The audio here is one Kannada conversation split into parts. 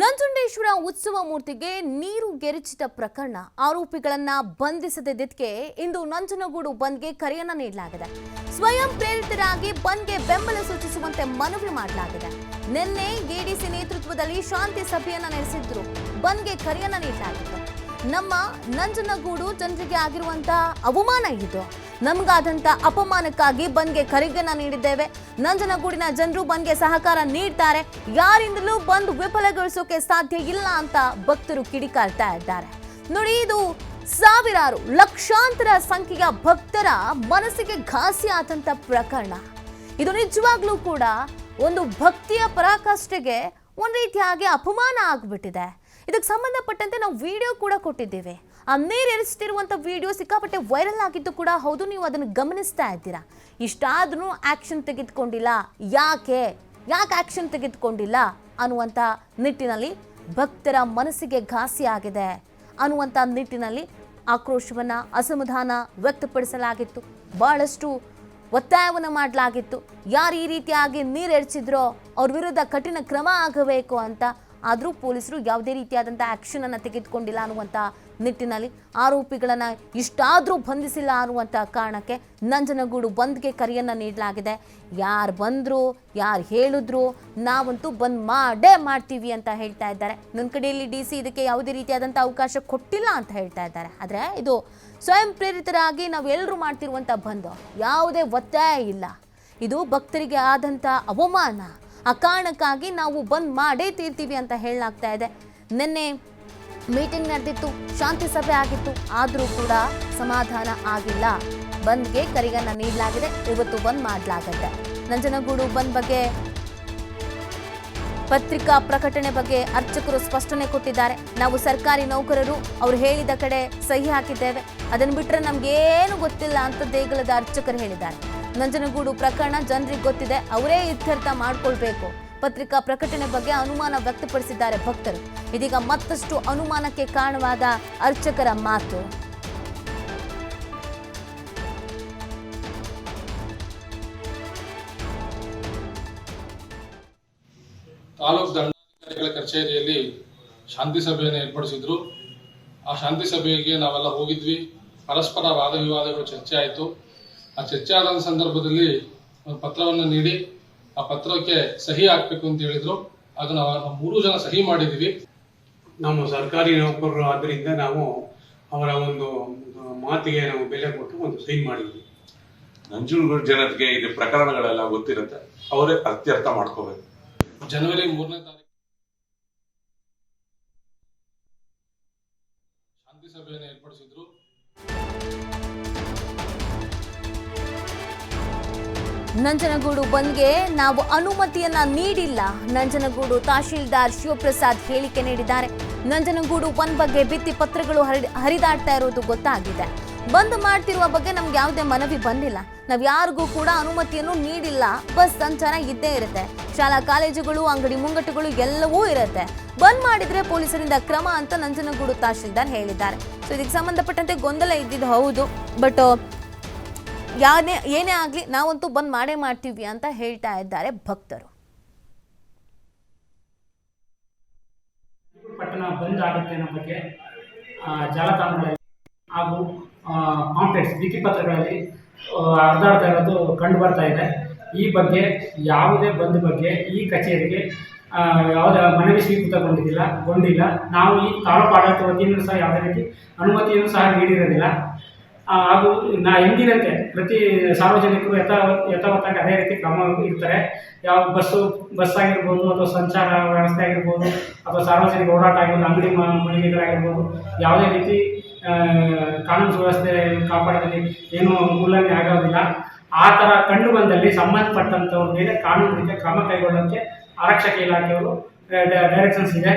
ನಂಜುಂಡೇಶ್ವರ ಉತ್ಸವ ಮೂರ್ತಿಗೆ ನೀರು ಗೆರೆಚಿದ ಪ್ರಕರಣ. ಆರೋಪಿಗಳನ್ನ ಬಂಧಿಸದಿದ್ದಕ್ಕೆ ಇಂದು ನಂಜನಗೂಡು ಬಂದ್ಗೆ ಕರೆಯನ್ನ ನೀಡಲಾಗಿದೆ. ಸ್ವಯಂ ಪ್ರೇರಿತರಾಗಿ ಬಂದ್ಗೆ ಬೆಂಬಲ ಸೂಚಿಸುವಂತೆ ಮನವಿ ಮಾಡಲಾಗಿದೆ. ನಿನ್ನೆ ಎಡಿಸಿ ನೇತೃತ್ವದಲ್ಲಿ ಶಾಂತಿ ಸಭೆಯನ್ನ ನಡೆಸಿದ್ರು. ಬಂದ್ಗೆ ಕರೆಯನ್ನ ನೀಡಲಾಗಿತ್ತು. ನಮ್ಮ ನಂಜನಗೂಡು ಜನರಿಗೆ ಆಗಿರುವಂತಹ ಅವಮಾನ ಇದು. ನಮಗಾದಂತ ಅಪಮಾನಕ್ಕಾಗಿ ಬಂದ್ಗೆ ಕರೆಗನ್ನ ನೀಡಿದ್ದೇವೆ. ನಂಜನಗೂಡಿನ ಜನರು ಬಂದ್ಗೆ ಸಹಕಾರ ನೀಡ್ತಾರೆ. ಯಾರಿಂದಲೂ ಬಂದ್ ವಿಫಲಗೊಳಿಸೋಕೆ ಸಾಧ್ಯ ಇಲ್ಲ ಅಂತ ಭಕ್ತರು ಕಿಡಿಕಾರ್ತಾ ಇದ್ದಾರೆ. ನೋಡಿ, ಇದು ಸಾವಿರಾರು ಲಕ್ಷಾಂತರ ಸಂಖ್ಯೆಯ ಭಕ್ತರ ಮನಸ್ಸಿಗೆ ಘಾಸಿ ಆದಂತ ಪ್ರಕರಣ. ಇದು ನಿಜವಾಗ್ಲೂ ಕೂಡ ಒಂದು ಭಕ್ತಿಯ ಪರಾಕಾಷ್ಠೆಗೆ ಒಂದು ರೀತಿಯಾಗಿ ಅಪಮಾನ ಆಗ್ಬಿಟ್ಟಿದೆ. ಇದಕ್ಕೆ ಸಂಬಂಧಪಟ್ಟಂತೆ ನಾವು ವಿಡಿಯೋ ಕೂಡ ಕೊಟ್ಟಿದ್ದೇವೆ. ಆ ನೀರು ಎರಿಸ್ತಿರುವಂಥ ವಿಡಿಯೋ ಸಿಕ್ಕಾಪಟ್ಟೆ ವೈರಲ್ ಆಗಿದ್ದು ಕೂಡ ಹೌದು, ನೀವು ಅದನ್ನು ಗಮನಿಸ್ತಾ ಇದ್ದೀರಾ? ಇಷ್ಟಾದರೂ ಆಕ್ಷನ್ ತೆಗೆದುಕೊಂಡಿಲ್ಲ. ಯಾಕೆ? ಯಾಕೆ ಆಕ್ಷನ್ ತೆಗೆದುಕೊಂಡಿಲ್ಲ? ಅನ್ನುವಂಥ ನಿಟ್ಟಿನಲ್ಲಿ ಭಕ್ತರ ಮನಸ್ಸಿಗೆ ಘಾಸಿ ಆಗಿದೆ. ಅನ್ನುವಂಥ ನಿಟ್ಟಿನಲ್ಲಿ ಆಕ್ರೋಶವನ್ನ, ಅಸಮಾಧಾನ ವ್ಯಕ್ತಪಡಿಸಲಾಗಿತ್ತು. ಬಹಳಷ್ಟು ಒತ್ತಾಯವನ್ನು ಮಾಡಲಾಗಿತ್ತು. ಯಾರು ಈ ರೀತಿಯಾಗಿ ನೀರೆರಚಿದ್ರೋ ಅವ್ರ ವಿರುದ್ಧ ಕಠಿಣ ಕ್ರಮ ಆಗಬೇಕು ಅಂತ ಆದರೂ ಪೊಲೀಸರು ಯಾವುದೇ ರೀತಿಯಾದಂಥ ಆ್ಯಕ್ಷನ್ ಅನ್ನು ತೆಗೆದುಕೊಂಡಿಲ್ಲ ಅನ್ನುವಂಥ ನಿಟ್ಟಿನಲ್ಲಿ ಆರೋಪಿಗಳನ್ನು ಇಷ್ಟಾದರೂ ಬಂಧಿಸಿಲ್ಲ ಅನ್ನುವಂಥ ಕಾರಣಕ್ಕೆ ನಂಜನಗೂಡು ಬಂದ್ಗೆ ಕರೆಯನ್ನು ನೀಡಲಾಗಿದೆ. ಯಾರು ಬಂದರು, ಯಾರು ಹೇಳಿದ್ರು ನಾವಂತೂ ಬಂದ್ ಮಾಡೇ ಮಾಡ್ತೀವಿ ಅಂತ ಹೇಳ್ತಾ ಇದ್ದಾರೆ. ನನ್ನ ಕಡೆಯಲ್ಲಿ ಡಿ ಸಿ ಇದಕ್ಕೆ ಯಾವುದೇ ರೀತಿಯಾದಂಥ ಅವಕಾಶ ಕೊಟ್ಟಿಲ್ಲ ಅಂತ ಹೇಳ್ತಾ ಇದ್ದಾರೆ. ಆದರೆ ಇದು ಸ್ವಯಂ ಪ್ರೇರಿತರಾಗಿ ನಾವೆಲ್ಲರೂ ಮಾಡ್ತಿರುವಂಥ ಬಂದು ಯಾವುದೇ ಒತ್ತಾಯ ಇಲ್ಲ. ಇದು ಭಕ್ತರಿಗೆ ಆದಂಥ ಅವಮಾನ. ಆ ನಾವು ಬಂದ್ ಮಾಡೇ ತೀರ್ತೀವಿ ಅಂತ ಹೇಳಲಾಗ್ತಾ ಇದೆ. ನಿನ್ನೆ ಮೀಟಿಂಗ್ ನಡೆದಿತ್ತು, ಶಾಂತಿ ಸಭೆ ಆಗಿತ್ತು, ಆದರೂ ಕೂಡ ಸಮಾಧಾನ ಆಗಿಲ್ಲ. ಬಂದ್ಗೆ ಕರಿಗನ್ನ ನೀಡಲಾಗಿದೆ, ಇವತ್ತು ಬಂದ್ ಮಾಡಲಾಗತ್ತೆ. ನಂಜನಗೂಡು ಬಂದ್ ಬಗ್ಗೆ ಪತ್ರಿಕಾ ಪ್ರಕಟಣೆ ಬಗ್ಗೆ ಅರ್ಚಕರು ಸ್ಪಷ್ಟನೆ ಕೊಟ್ಟಿದ್ದಾರೆ. ನಾವು ಸರ್ಕಾರಿ ನೌಕರರು, ಅವ್ರು ಹೇಳಿದ ಕಡೆ ಸಹಿ ಹಾಕಿದ್ದೇವೆ. ಅದನ್ನು ಬಿಟ್ಟರೆ ಏನು ಗೊತ್ತಿಲ್ಲ ಅಂತ ದೇಗುಲದ ಅರ್ಚಕರು ಹೇಳಿದ್ದಾರೆ. ನಂಜನಗೂಡು ಪ್ರಕರಣ ಜನರಿಗೆ ಗೊತ್ತಿದೆ. ಅವರೇ ಇತ್ಯರ್ಥ ಮಾಡಿಕೊಳ್ಬೇಕು. ಪತ್ರಿಕಾ ಪ್ರಕಟಣೆ ಬಗ್ಗೆ ಅನುಮಾನ ವ್ಯಕ್ತಪಡಿಸಿದ್ದಾರೆ ಭಕ್ತರು. ಇದೀಗ ಮತ್ತಷ್ಟು ಅನುಮಾನಕ್ಕೆ ಕಾರಣವಾದ ಅರ್ಚಕರ ಮಾತು. ತಾಲೂಕು ದಂಡಾಧಿಕಾರಿಗಳ ಕಚೇರಿಯಲ್ಲಿ ಶಾಂತಿ ಸಭೆಯನ್ನು ಏರ್ಪಡಿಸಿದ್ರು. ಆ ಶಾಂತಿ ಸಭೆಗೆ ನಾವೆಲ್ಲ ಹೋಗಿದ್ವಿ. ಪರಸ್ಪರ ವಾದ ವಿವಾದಗಳು ಚರ್ಚೆ ಆಯಿತು. ಆ ಚರ್ಚೆ ಆದ ಸಂದರ್ಭದಲ್ಲಿ ಒಂದು ಪತ್ರವನ್ನು ನೀಡಿ ಆ ಪತ್ರಕ್ಕೆ ಸಹಿ ಹಾಕಬೇಕು ಅಂತ ಹೇಳಿದ್ರು. ಅದನ್ನ ಮೂರು ಜನ ಸಹಿ ಮಾಡಿದೀವಿ ನಾವು ಸರ್ಕಾರಿ ನೌಕರರು ಆದ್ದರಿಂದ ನಾವು ಅವರ ಒಂದು ಮಾತಿಗೆ ನಾವು ಬೆಲೆ ಕೊಟ್ಟು ಒಂದು ಸಹಿ ಮಾಡಿದ್ವಿ. ನಂಜನಗೂಡು ಜನತೆಗೆ ಇದು ಪ್ರಕರಣಗಳೆಲ್ಲ ಗೊತ್ತಿರುತ್ತೆ. ಅವರೇ ಅತ್ಯರ್ಥ ಮಾಡ್ಕೋಬೇಕು. ಜನವರಿ ಮೂರನೇ ತಾರೀಕು ಶಾಂತಿ ಸಭೆಯನ್ನು ಏರ್ಪಡಿಸಿದ್ರು. ನಂಜನಗೂಡು ಬಂದ್ಗೆ ನಾವು ಅನುಮತಿಯನ್ನ ನೀಡಿಲ್ಲ. ನಂಜನಗೂಡು ತಹಶೀಲ್ದಾರ್ ಶಿವಪ್ರಸಾದ್ ಹೇಳಿಕೆ ನೀಡಿದ್ದಾರೆ. ನಂಜನಗೂಡು ಬಂದ್ ಬಗ್ಗೆ ಭಿತ್ತಿ ಪತ್ರಗಳು ಹರಿ, ಹರಿದಾಡ್ತಾ ಇರೋದು ಗೊತ್ತಾಗಿದೆ. ಬಂದ್ ಮಾಡ್ತಿರುವ ಬಗ್ಗೆ ನಮ್ಗೆ ಯಾವುದೇ ಮನವಿ ಬಂದಿಲ್ಲ. ನಾವ್ ಯಾರಿಗೂ ಕೂಡ ಅನುಮತಿಯನ್ನು ನೀಡಿಲ್ಲ. ಬಸ್ ಸಂಚಾರ ಇದ್ದೇ ಇರುತ್ತೆ. ಶಾಲಾ ಕಾಲೇಜುಗಳು, ಅಂಗಡಿ ಮುಂಗಟ್ಟುಗಳು ಎಲ್ಲವೂ ಇರುತ್ತೆ. ಬಂದ್ ಮಾಡಿದ್ರೆ ಪೊಲೀಸರಿಂದ ಕ್ರಮ ಅಂತ ನಂಜನಗೂಡು ತಹಶೀಲ್ದಾರ್ ಹೇಳಿದ್ದಾರೆ. ಸೊ ಇದಕ್ಕೆ ಸಂಬಂಧಪಟ್ಟಂತೆ ಗೊಂದಲ ಇದ್ದಿದ್ದು ಹೌದು. ಬಟ್ ಯಾನೇ ಏನೇ ಆಗಲಿ ನಾವಂತೂ ಬಂದ್ ಮಾಡೇ ಮಾಡ್ತೀವಿ ಅಂತ ಹೇಳ್ತಾ ಇದ್ದಾರೆ ಭಕ್ತರು. ಪಟ್ಟಣ ಬಂದ್ ಆಗುತ್ತೆ ಅನ್ನೋ ಬಗ್ಗೆ ಜಾಲತಾಣಗಳಲ್ಲಿ ಹಾಗೂ ಕಾಂಪ್ಲೆಕ್ಸ್ ಪತ್ರಗಳಲ್ಲಿ ಹರಿದಾಡ್ತಾ ಇರೋದು ಕಂಡು ಬರ್ತಾ ಇದೆ. ಈ ಬಗ್ಗೆ, ಯಾವುದೇ ಬಂದ್ ಬಗ್ಗೆ, ಈ ಕಚೇರಿಗೆ ಯಾವುದೇ ಮನವಿ ಸ್ವೀಕೃತಗೊಂಡಿದ್ದಿಲ್ಲ, ಗೊಂಡಿಲ್ಲ. ನಾವು ಈ ತಾಲೂಕು ಆಡಳಿತ ವತಿಯಿಂದ ಸಹ ಯಾವುದೇ ರೀತಿ ಅನುಮತಿಯನ್ನು ಸಹ ನೀಡಿರೋದಿಲ್ಲ. ಹಾಗೂ ನಾ ಎಂದಿನಂತೆ ಪ್ರತಿ ಸಾರ್ವಜನಿಕರು ಯಥಾವತ್ ಯಥಾವತ್ತಾಗಿ ಅದೇ ರೀತಿ ಕ್ರಮ ಇರ್ತಾರೆ ಯಾವ ಬಸ್ಸು ಬಸ್ ಆಗಿರ್ಬೋದು ಅಥವಾ ಸಂಚಾರ ವ್ಯವಸ್ಥೆ ಆಗಿರ್ಬೋದು ಅಥವಾ ಸಾರ್ವಜನಿಕ ಓಡಾಟ ಆಗಿರ್ಬೋದು, ಅಂಗಡಿ ಮಳಿಗೆಗಳಾಗಿರ್ಬೋದು, ಯಾವುದೇ ರೀತಿ ಕಾನೂನು ವ್ಯವಸ್ಥೆ ಕಾಪಾಡೋದಲ್ಲಿ ಏನೂ ಉಲ್ಲಂಘನೆ ಆಗೋದಿಲ್ಲ. ಆ ಥರ ಕಂಡು ಬಂದಲ್ಲಿ ಸಂಬಂಧಪಟ್ಟಂಥವ್ರ ಮೇಲೆ ಕಾನೂನು ರೀತಿಯ ಕ್ರಮ ಕೈಗೊಳ್ಳೋಕ್ಕೆ ಆರಕ್ಷಕ ಇಲಾಖೆಯವರು ಡೈರೆಕ್ಷನ್ಸ್ ಇದೆ.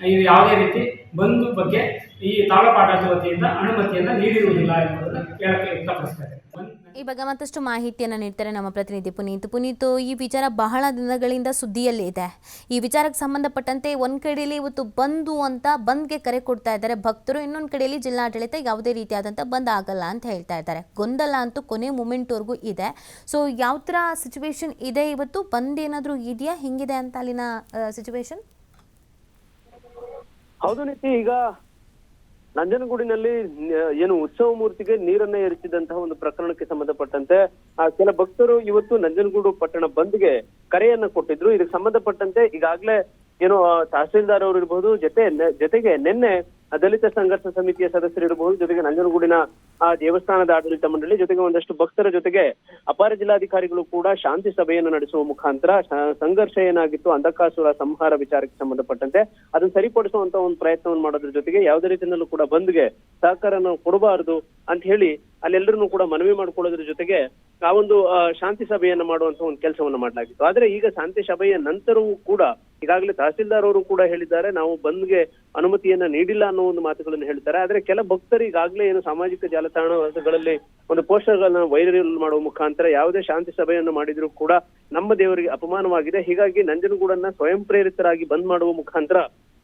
ಇದು ಯಾವುದೇ ರೀತಿ ಬಂಧು ಬಗ್ಗೆ ಈ ತಾಲೂಕು ವತಿಯಿಂದ ಅನುಮತಿಯನ್ನು ನೀಡಿರುವುದಿಲ್ಲ ಎಂಬುದನ್ನು ಕೇಳಕ್ಕೆ ವ್ಯಕ್ತಪಡಿಸ್ತಾರೆ ಈ ಬಗ್ಗೆ ಮತ್ತಷ್ಟು ಮಾಹಿತಿಯನ್ನು ನೀಡ್ತಾರೆ ನಮ್ಮ ಪ್ರತಿನಿಧಿ ಪುನೀತ್. ಪುನೀತ್, ಈ ವಿಚಾರ ಬಹಳ ದಿನಗಳಿಂದ ಸುದ್ದಿಯಲ್ಲಿ ಇದೆ. ಈ ವಿಚಾರಕ್ಕೆ ಸಂಬಂಧಪಟ್ಟಂತೆ ಒಂದ್ ಕಡೆಯಲ್ಲಿ ಇವತ್ತು ಬಂದು ಅಂತ ಬಂದ್ಗೆ ಕರೆ ಕೊಡ್ತಾ ಇದ್ದಾರೆ. ಭಕ್ತರು ಇನ್ನೊಂದು ಕಡೆಯಲ್ಲಿ ಜಿಲ್ಲಾಡಳಿತ ಯಾವುದೇ ರೀತಿಯಾದಂಥ ಬಂದ್ ಆಗಲ್ಲ ಅಂತ ಹೇಳ್ತಾ ಇದ್ದಾರೆ. ಗೊಂದಲ ಅಂತೂ ಕೊನೆ ಮೂಮೆಂಟ್ವರೆಗೂ ಇದೆ. ಸೊ ಯಾವ ತರ ಸಿಚುವೇಶನ್ ಇದೆ ಇವತ್ತು? ಬಂದ್ ಏನಾದರೂ ಇದೆಯಾ? ಹೆಂಗಿದೆ ಅಂತ ಅಲ್ಲಿನ ಸಿಚುವೇಶನ್ ಹೌದು ನೀತಿ ಈಗ ನಂಜನಗೂಡಿನಲ್ಲಿ ಏನು ಉತ್ಸವ ಮೂರ್ತಿಗೆ ನೀರನ್ನ ಎರಚಿದಂತಹ ಒಂದು ಪ್ರಕರಣಕ್ಕೆ ಸಂಬಂಧಪಟ್ಟಂತೆ, ಆ, ಕೆಲ ಭಕ್ತರು ಇವತ್ತು ನಂಜನಗೂಡು ಪಟ್ಟಣ ಬಂದ್ಗೆ ಕರೆಯನ್ನ ಕೊಟ್ಟಿದ್ರು. ಇದಕ್ಕೆ ಸಂಬಂಧಪಟ್ಟಂತೆ ಈಗಾಗ್ಲೇ, ಏನು ತಹಸೀಲ್ದಾರ್ ಅವರು ಇರಬಹುದು ಜೊತೆ ಜೊತೆಗೆ ನಿನ್ನೆ ದಲಿತ ಸಂಘರ್ಷ ಸಮಿತಿಯ ಸದಸ್ಯರು ಇರಬಹುದು ಜೊತೆಗೆ ನಂಜನಗೂಡಿನ, ಆ, ದೇವಸ್ಥಾನದ ಆಡಳಿತ ಮಂಡಳಿ, ಜೊತೆಗೆ ಒಂದಷ್ಟು ಭಕ್ತರ ಜೊತೆಗೆ ಅಪಾರ ಜಿಲ್ಲಾಧಿಕಾರಿಗಳು ಕೂಡ ಶಾಂತಿ ಸಭೆಯನ್ನು ನಡೆಸುವ ಮುಖಾಂತರ ಸಂಘರ್ಷ ಏನಾಗಿತ್ತು, ಅಂಧಕಾಸುರ ಸಂಹಾರ ವಿಚಾರಕ್ಕೆ ಸಂಬಂಧಪಟ್ಟಂತೆ ಅದನ್ನು ಸರಿಪಡಿಸುವಂತ ಒಂದು ಪ್ರಯತ್ನವನ್ನು ಮಾಡೋದ್ರ ಜೊತೆಗೆ ಯಾವುದೇ ರೀತಿಯಲ್ಲೂ ಕೂಡ ಬಂದ್ಗೆ ಸಹಕಾರನ ಕೊಡಬಾರದು ಅಂತ ಹೇಳಿ ಅಲ್ಲೆಲ್ಲರನ್ನೂ ಕೂಡ ಮನವಿ ಮಾಡ್ಕೊಳ್ಳೋದ್ರ ಜೊತೆಗೆ ಆ ಒಂದು ಶಾಂತಿ ಸಭೆಯನ್ನ ಮಾಡುವಂತ ಒಂದು ಕೆಲಸವನ್ನ ಮಾಡಲಾಗಿತ್ತು. ಆದ್ರೆ ಈಗ ಶಾಂತಿ ಸಭೆಯ ನಂತರವೂ ಕೂಡ, ಈಗಾಗಲೇ ತಹಸೀಲ್ದಾರ್ ಅವರು ಕೂಡ ಹೇಳಿದ್ದಾರೆ, ನಾವು ಬಂದ್ಗೆ ಅನುಮತಿಯನ್ನ ನೀಡಿಲ್ಲ ಅನ್ನೋ ಒಂದು ಮಾತುಗಳನ್ನು ಹೇಳ್ತಾರೆ. ಆದ್ರೆ ಕೆಲ ಭಕ್ತರು ಈಗಾಗಲೇ ಏನು ಸಾಮಾಜಿಕ ಜಾಲತಾಣಗಳಲ್ಲಿ ಒಂದು ಪೋಸ್ಟರ್ ಗಳನ್ನ ವೈರಲ್ ಮಾಡುವ ಮುಖಾಂತರ ಯಾವುದೇ ಶಾಂತಿ ಸಭೆಯನ್ನು ಮಾಡಿದ್ರು ಕೂಡ ನಮ್ಮ ದೇವರಿಗೆ ಅಪಮಾನವಾಗಿದೆ. ಹೀಗಾಗಿ ನಂಜನಗೂಡನ್ನ ಸ್ವಯಂ ಪ್ರೇರಿತರಾಗಿ ಬಂದ್ ಮಾಡುವ ಮುಖಾಂತರ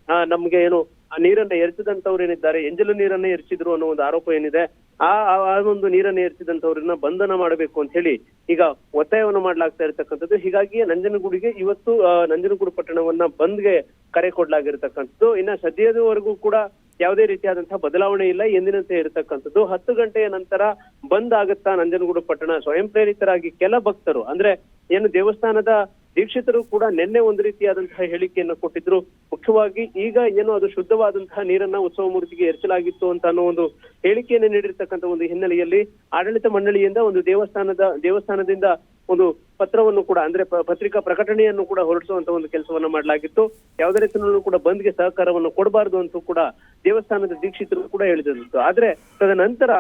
ನಮ್ಗೆ ಏನು, ಆ ನೀರನ್ನ ಎರಚಿದಂತವ್ರು ಏನಿದ್ದಾರೆ, ಎಂಜಲು ನೀರನ್ನ ಎರಚಿದ್ರು ಅನ್ನೋ ಒಂದು ಆರೋಪ ಏನಿದೆ, ಆ, ಆ- ಒಂದು ನೀರನ್ನ ಎರಚಿದಂತವ್ರನ್ನ ಬಂಧನ ಮಾಡಬೇಕು ಅಂತ ಹೇಳಿ ಈಗ ಒತ್ತಾಯವನ್ನು ಮಾಡ್ಲಾಗ್ತಾ ಇರತಕ್ಕಂಥದ್ದು. ಹೀಗಾಗಿ ನಂಜನಗೂಡಿಗೆ ಇವತ್ತು ನಂಜನಗೂಡು ಪಟ್ಟಣವನ್ನ ಬಂದ್ಗೆ ಕರೆ ಕೊಡ್ಲಾಗಿರ್ತಕ್ಕಂಥದ್ದು. ಇನ್ನ ಸದ್ಯದವರೆಗೂ ಕೂಡ ಯಾವುದೇ ರೀತಿಯಾದಂತಹ ಬದಲಾವಣೆ ಇಲ್ಲ, ಎಂದಿನಂತೆ ಇರತಕ್ಕಂಥದ್ದು. ಹತ್ತು ಗಂಟೆಯ ನಂತರ ಬಂದ್ ಆಗುತ್ತಾ ನಂಜನಗೂಡು ಪಟ್ಟಣ ಸ್ವಯಂ ಪ್ರೇರಿತರಾಗಿ ಕೆಲ ಭಕ್ತರು, ಅಂದ್ರೆ ಏನು ದೇವಸ್ಥಾನದ ದೀಕ್ಷಿತರು ಕೂಡ ನಿನ್ನೆ ಒಂದು ರೀತಿಯಾದಂತಹ ಹೇಳಿಕೆಯನ್ನು ಕೊಟ್ಟಿದ್ರು. ಮುಖ್ಯವಾಗಿ ಈಗ ಏನು ಅದು ಶುದ್ಧವಾದಂತಹ ನೀರನ್ನ ಉತ್ಸವ ಮೂರ್ತಿಗೆ ಎರಚಲಾಗಿತ್ತು ಅಂತ ಅನ್ನೋ ಒಂದು ಹೇಳಿಕೆಯನ್ನು ನೀಡಿರ್ತಕ್ಕಂಥ ಒಂದು ಹಿನ್ನೆಲೆಯಲ್ಲಿ ಆಡಳಿತ ಮಂಡಳಿಯಿಂದ ಒಂದು ದೇವಸ್ಥಾನದ, ದೇವಸ್ಥಾನದಿಂದ ಒಂದು ಪತ್ರವನ್ನು ಕೂಡ, ಅಂದ್ರೆ ಪತ್ರಿಕಾ ಪ್ರಕಟಣೆಯನ್ನು ಕೂಡ ಹೊರಡಿಸುವಂತ ಒಂದು ಕೆಲಸವನ್ನ ಮಾಡಲಾಗಿತ್ತು. ಯಾವುದೇ ರೀತಿಯಲ್ಲೂ ಕೂಡ ಬಂದ್ಗೆ ಸಹಕಾರವನ್ನು ಕೊಡಬಾರದು ಅಂತೂ ಕೂಡ ದೇವಸ್ಥಾನದ ದೀಕ್ಷಿತರು ಕೂಡ ಹೇಳಿದಂತು ಆದ್ರೆ ತದನಂತರ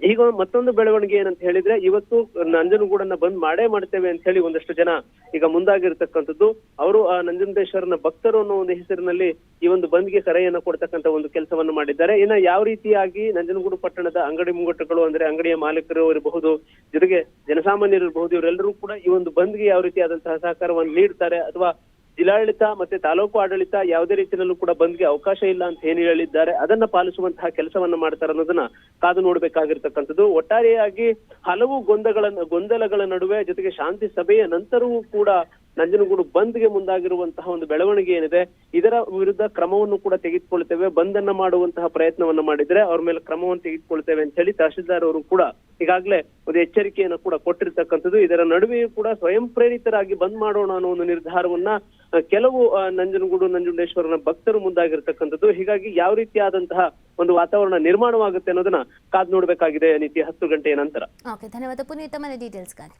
ಈಗ ಮತ್ತೊಂದು ಬೆಳವಣಿಗೆ ಏನಂತ ಹೇಳಿದ್ರೆ, ಇವತ್ತು ನಂಜನಗೂಡನ್ನ ಬಂದ್ ಮಾಡೇ ಮಾಡ್ತೇವೆ ಅಂತ ಹೇಳಿ ಒಂದಷ್ಟು ಜನ ಈಗ ಮುಂದಾಗಿರ್ತಕ್ಕಂಥದ್ದು. ಅವರು ಆ ನಂಜನದೇಶ್ವರನ ಭಕ್ತರು ಅನ್ನೋ ಒಂದು ಹೆಸರಿನಲ್ಲಿ ಈ ಒಂದು ಬಂದ್ಗೆ ಕರೆಯನ್ನ ಕೊಡ್ತಕ್ಕಂಥ ಒಂದು ಕೆಲಸವನ್ನು ಮಾಡಿದ್ದಾರೆ. ಇನ್ನ ಯಾವ ರೀತಿಯಾಗಿ ನಂಜನಗೂಡು ಪಟ್ಟಣದ ಅಂಗಡಿ ಮುಂಗಟ್ಟುಗಳು ಅಂದ್ರೆ ಅಂಗಡಿಯ ಮಾಲೀಕರು ಇರಬಹುದು, ಜೊತೆಗೆ ಜನಸಾಮಾನ್ಯರು ಇರಬಹುದು, ಇವರೆಲ್ಲರೂ ಕೂಡ ಈ ಒಂದು ಬಂದ್ಗೆ ಯಾವ ರೀತಿಯಾದಂತಹ ಸಹಕಾರವನ್ನು ನೀಡ್ತಾರೆ ಅಥವಾ ಜಿಲ್ಲಾಡಳಿತ ಮತ್ತೆ ತಾಲೂಕು ಆಡಳಿತ ಯಾವುದೇ ರೀತಿಯಲ್ಲೂ ಕೂಡ ಬಂದ್ಗೆ ಅವಕಾಶ ಇಲ್ಲ ಅಂತ ಏನ್ ಹೇಳಿದ್ದಾರೆ, ಅದನ್ನ ಪಾಲಿಸುವಂತಹ ಕೆಲಸವನ್ನ ಮಾಡ್ತಾರೆ ಅನ್ನೋದನ್ನ ಕಾದು ನೋಡ್ಬೇಕಾಗಿರ್ತಕ್ಕಂಥದ್ದು. ಒಟ್ಟಾರೆಯಾಗಿ ಹಲವು ಗೊಂದಲಗಳ ಗೊಂದಲಗಳ ನಡುವೆ ಜೊತೆಗೆ ಶಾಂತಿ ಸಭೆಯ ನಂತರವೂ ಕೂಡ ನಂಜನಗೂಡು ಬಂದ್ಗೆ ಮುಂದಾಗಿರುವಂತಹ ಒಂದು ಬೆಳವಣಿಗೆ ಏನಿದೆ, ಇದರ ವಿರುದ್ಧ ಕ್ರಮವನ್ನು ಕೂಡ ತೆಗೆದುಕೊಳ್ತೇವೆ. ಬಂದ್ ಅನ್ನ ಮಾಡುವಂತಹ ಪ್ರಯತ್ನವನ್ನ ಮಾಡಿದ್ರೆ ಅವ್ರ ಮೇಲೆ ಕ್ರಮವನ್ನು ತೆಗೆದುಕೊಳ್ತೇವೆ ಅಂತ ಹೇಳಿ ತಹಶೀಲ್ದಾರ್ ಅವರು ಕೂಡ ಈಗಾಗಲೇ ಒಂದು ಎಚ್ಚರಿಕೆಯನ್ನು ಕೂಡ ಕೊಟ್ಟಿರ್ತಕ್ಕಂಥದ್ದು. ಇದರ ನಡುವೆಯೂ ಕೂಡ ಸ್ವಯಂ ಪ್ರೇರಿತರಾಗಿ ಬಂದ್ ಮಾಡೋಣ ಅನ್ನೋ ಒಂದು ನಿರ್ಧಾರವನ್ನ ಕೆಲವು ನಂಜನಗೂಡು, ನಂಜುಂಡೇಶ್ವರನ ಭಕ್ತರು ಮುಂದಾಗಿರ್ತಕ್ಕಂಥದ್ದು. ಹೀಗಾಗಿ ಯಾವ ರೀತಿಯಾದಂತಹ ಒಂದು ವಾತಾವರಣ ನಿರ್ಮಾಣವಾಗುತ್ತೆ ಅನ್ನೋದನ್ನ ಕಾದ್ ನೋಡ್ಬೇಕಾಗಿದೆ ನೀತಿ ಹತ್ತು ಗಂಟೆಯ ನಂತರ. ಧನ್ಯವಾದ. ಪುನೀತ್ ತಮ್ಮ ಡೀಟೇಲ್ಸ್ಗಾಗಿ